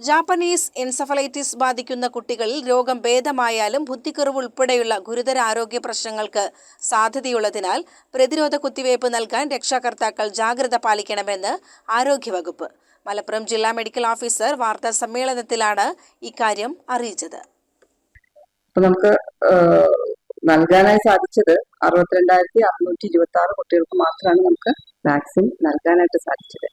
Japanese encephalitis ബാധിക്കുന്ന കുട്ടികളിൽ രോഗം ഭേദമായാലും ബുദ്ധിക്കുറവ് ഉൾപ്പെടെയുള്ള ഗുരുതര ആരോഗ്യ പ്രശ്നങ്ങൾക്ക് സാധ്യതയുള്ളതിനാൽ പ്രതിരോധ കുത്തിവയ്പ് നൽകാൻ രക്ഷാകർത്താക്കൾ ജാഗ്രത പാലിക്കണമെന്ന് ആരോഗ്യവകുപ്പ്. മലപ്പുറം ജില്ലാ മെഡിക്കൽ ഓഫീസർ വാർത്താ സമ്മേളനത്തിലാണ് ഇക്കാര്യം അറിയിച്ചത്. നമുക്ക് നൽകാനായി സാധിച്ചത് അറുപത്തിരണ്ടായിരത്തി അറുന്നൂറ്റി ഇരുപത്തി ആറ് കുട്ടികൾക്ക് മാത്രമാണ് നമുക്ക് വാക്സിൻ നൽകാനായിട്ട് സാധിച്ചത്.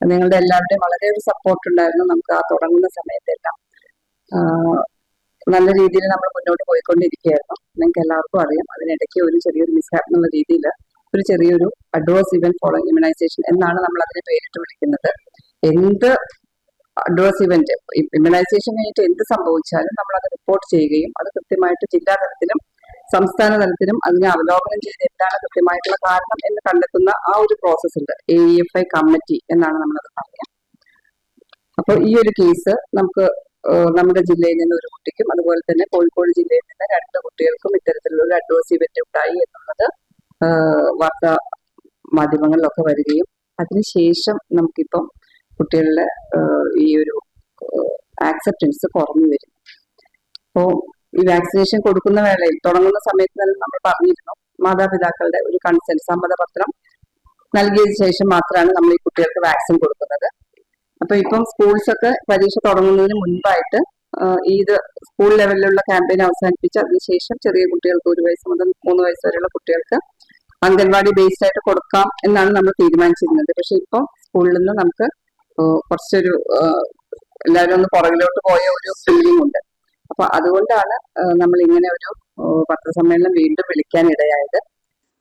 നിങ്ങളുടെ എല്ലാവരുടെയും വളരെ ഒരു സപ്പോർട്ട് ഉണ്ടായിരുന്നു നമുക്ക് ആ തുടങ്ങുന്ന സമയത്തെല്ലാം. നല്ല രീതിയിൽ നമ്മൾ മുന്നോട്ട് പോയിക്കൊണ്ടിരിക്കുകയായിരുന്നു. നിങ്ങൾക്ക് എല്ലാവർക്കും അറിയാം. അതിനിടയ്ക്ക് ഒരു ചെറിയൊരു മിസ്ഹാപ്പ് എന്നുള്ള രീതിയിൽ ഒരു ചെറിയൊരു അഡ്വേഴ്സ് ഇവന്റ് ഫോളോ ഇമ്മ്യൂണൈസേഷൻ എന്നാണ് നമ്മൾ അതിനെ പേരിട്ട് വിളിക്കുന്നത്. എന്ത് അഡ്വേഴ്സ് ഇവന്റ് ഇമ്മ്യൂണൈസേഷൻ കഴിഞ്ഞിട്ട് എന്ത് സംഭവിച്ചാലും നമ്മൾ അത് റിപ്പോർട്ട് ചെയ്യുകയും അത് കൃത്യമായിട്ട് ജില്ലാ തലത്തിലും സംസ്ഥാന തലത്തിലും അതിനെ അവലോകനം ചെയ്ത് എന്താണ് കൃത്യമായിട്ടുള്ള കാരണം എന്ന് കണ്ടെത്തുന്ന ആ ഒരു പ്രോസസ് ഉണ്ട്. എ എഫ് ഐ കമ്മിറ്റി എന്നാണ് നമ്മളത് പറയുക. അപ്പോൾ ഈ ഒരു കേസ് നമുക്ക് നമ്മുടെ ജില്ലയിൽ നിന്ന് ഒരു കുട്ടിക്കും അതുപോലെ തന്നെ കോഴിക്കോട് ജില്ലയിൽ നിന്ന് രണ്ട് കുട്ടികൾക്കും ഇത്തരത്തിലുള്ള ഒരു അഡ്വേഴ്സ് ഇവന്റ് ഉണ്ടായി എന്നുള്ളത് വാർത്താ മാധ്യമങ്ങളിലൊക്കെ വരികയും അതിനുശേഷം നമുക്കിപ്പം കുട്ടികളുടെ ഈ ഒരു ആക്സെപ്റ്റൻസ് കുറഞ്ഞു വരും. അപ്പോൾ ഈ വാക്സിനേഷൻ കൊടുക്കുന്ന വേളയിൽ തുടങ്ങുന്ന സമയത്ത് തന്നെ നമ്മൾ പറഞ്ഞിരുന്നു മാതാപിതാക്കളുടെ ഒരു കൺസെന്റ് സമ്മതപത്രം നൽകിയതിനു ശേഷം മാത്രമാണ് നമ്മൾ ഈ കുട്ടികൾക്ക് വാക്സിൻ കൊടുക്കുന്നത്. അപ്പൊ ഇപ്പം സ്കൂൾസൊക്കെ പരീക്ഷ തുടങ്ങുന്നതിന് മുൻപായിട്ട് ഈ ഇത് സ്കൂൾ ലെവലിലുള്ള ക്യാമ്പയിൻ അവസാനിപ്പിച്ച് അതിനുശേഷം ചെറിയ കുട്ടികൾക്ക് ഒരു വയസ്സ് മുതൽ മൂന്ന് വയസ്സ് വരെയുള്ള കുട്ടികൾക്ക് അംഗൻവാടി ബേസ്ഡ് ആയിട്ട് കൊടുക്കാം എന്നാണ് നമ്മൾ തീരുമാനിച്ചിരുന്നത്. പക്ഷെ ഇപ്പോൾ സ്കൂളിൽ നിന്ന് നമുക്ക് കുറച്ചൊരു എല്ലാവരും ഒന്ന് പുറകിലോട്ട് പോയ ഒരു ഫീലിംഗ് ഉണ്ട്. അപ്പൊ അതുകൊണ്ടാണ് നമ്മൾ ഇങ്ങനെ ഒരു പത്രസമ്മേളനം വീണ്ടും വിളിക്കാൻ ഇടയായത്.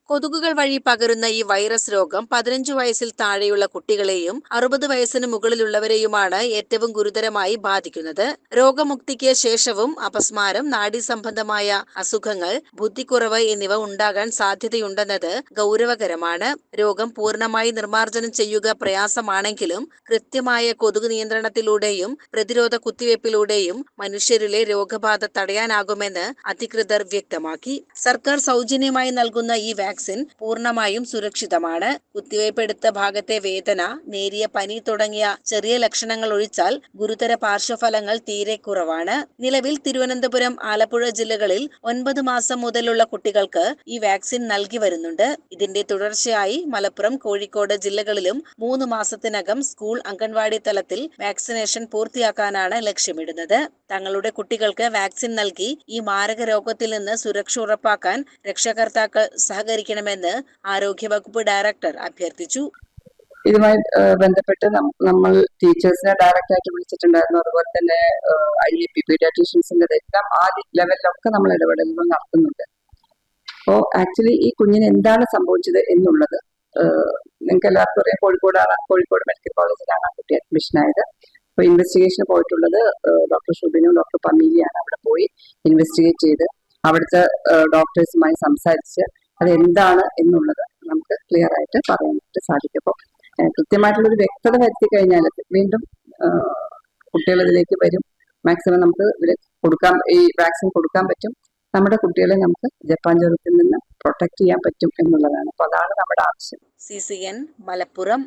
കൊതുകുകൾ വഴി പകരുന്ന ഈ വൈറസ് രോഗം പതിനഞ്ചു വയസ്സിൽ താഴെയുള്ള കുട്ടികളെയും അറുപത് വയസ്സിന് മുകളിലുള്ളവരെയുമാണ് ഏറ്റവും ഗുരുതരമായി ബാധിക്കുന്നത്. രോഗമുക്തിക്ക് ശേഷവും അപസ്മാരം നാഡി സംബന്ധമായ അസുഖങ്ങൾ ബുദ്ധിക്കുറവ് എന്നിവ ഉണ്ടാകാൻ സാധ്യതയുണ്ടെന്നത് ഗൗരവകരമാണ്. രോഗം പൂർണമായി നിർമ്മാർജനം ചെയ്യുക പ്രയാസമാണെങ്കിലും കൃത്യമായ കൊതുക് നിയന്ത്രണത്തിലൂടെയും പ്രതിരോധ കുത്തിവയ്പ്പിലൂടെയും മനുഷ്യരിലെ രോഗബാധ തടയാനാകുമെന്ന് അധികൃതർ വ്യക്തമാക്കി. സർക്കാർ സൗജന്യമായി നൽകുന്ന ഈ വാക്സിൻ പൂർണമായും സുരക്ഷിതമാണ്. കുത്തിവയ്പ് എടുത്ത ഭാഗത്തെ വേദന നേരിയ പനി തുടങ്ങിയ ചെറിയ ലക്ഷണങ്ങൾ ഒഴിച്ചാൽ ഗുരുതര പാർശ്വഫലങ്ങൾ തീരെ കുറവാണ്. നിലവിൽ തിരുവനന്തപുരം ആലപ്പുഴ ജില്ലകളിൽ ഒൻപത് മാസം മുതലുള്ള കുട്ടികൾക്ക് ഈ വാക്സിൻ നൽകി വരുന്നുണ്ട്. ഇതിന്റെ തുടർച്ചയായി മലപ്പുറം കോഴിക്കോട് ജില്ലകളിലും മൂന്ന് മാസത്തിനകം സ്കൂൾ അംഗൻവാടി തലത്തിൽ വാക്സിനേഷൻ പൂർത്തിയാക്കാനാണ് ലക്ഷ്യമിടുന്നത്. തങ്ങളുടെ കുട്ടികൾക്ക് വാക്സിൻ നൽകി ഈ മാരക രോഗത്തിൽ നിന്ന് സുരക്ഷ ഉറപ്പാക്കാൻ രക്ഷകർത്താക്കൾ സഹകരിക്കണമെന്ന് ആരോഗ്യവകുപ്പ് ഡയറക്ടർ അഭ്യർത്ഥിച്ചു. ഇതുമായി ബന്ധപ്പെട്ട് നമ്മൾ ടീച്ചേഴ്സിനെ ഡയറക്റ്റ് ആയിട്ട് വിളിച്ചിട്ടുണ്ടായിരുന്നു. അതുപോലെ തന്നെ ഐ എ പി പീഡിയാട്രീഷ്യൻസിന്റെ എല്ലാം ആ ലെവലിലൊക്കെ നമ്മൾ ഇടപെടലുകൾ നടത്തുന്നുണ്ട്. അപ്പോൾ ആക്ച്വലി ഈ കുഞ്ഞിന് എന്താണ് സംഭവിച്ചത് എന്നുള്ളത് നിങ്ങൾക്ക് എല്ലാവർക്കും അറിയാം. കോഴിക്കോടാണ് കോഴിക്കോട് മെഡിക്കൽ കോളേജിലാണ് ആ കുട്ടി അഡ്മിഷൻ ആയത്. അപ്പോൾ ഇൻവെസ്റ്റിഗേഷൻ പോയിട്ടുള്ളത് ഡോക്ടർ ഷുബിനും ഡോക്ടർ പമീലിയാണ് അവിടെ പോയി ഇൻവെസ്റ്റിഗേറ്റ് ചെയ്ത്. അവിടുത്തെ ഡോക്ടേഴ്സുമായി സംസാരിച്ച് അത് എന്താണ് എന്നുള്ളത് നമുക്ക് ക്ലിയർ ആയിട്ട് പറയാനായിട്ട് സാധിക്കും. അപ്പോൾ കൃത്യമായിട്ടുള്ളൊരു വ്യക്തത വരുത്തി കഴിഞ്ഞാൽ വീണ്ടും കുട്ടികൾ ഇതിലേക്ക് വരും. മാക്സിമം നമുക്ക് ഇവരെ കൊടുക്കാൻ ഈ വാക്സിൻ കൊടുക്കാൻ പറ്റും. നമ്മുടെ കുട്ടികളെ നമുക്ക് ജപ്പാൻ ജ്വരത്തിൽ നിന്ന് പ്രൊട്ടക്ട് ചെയ്യാൻ പറ്റും എന്നുള്ളതാണ്. അപ്പോൾ അതാണ് നമ്മുടെ ആവശ്യം. C C N Malappuram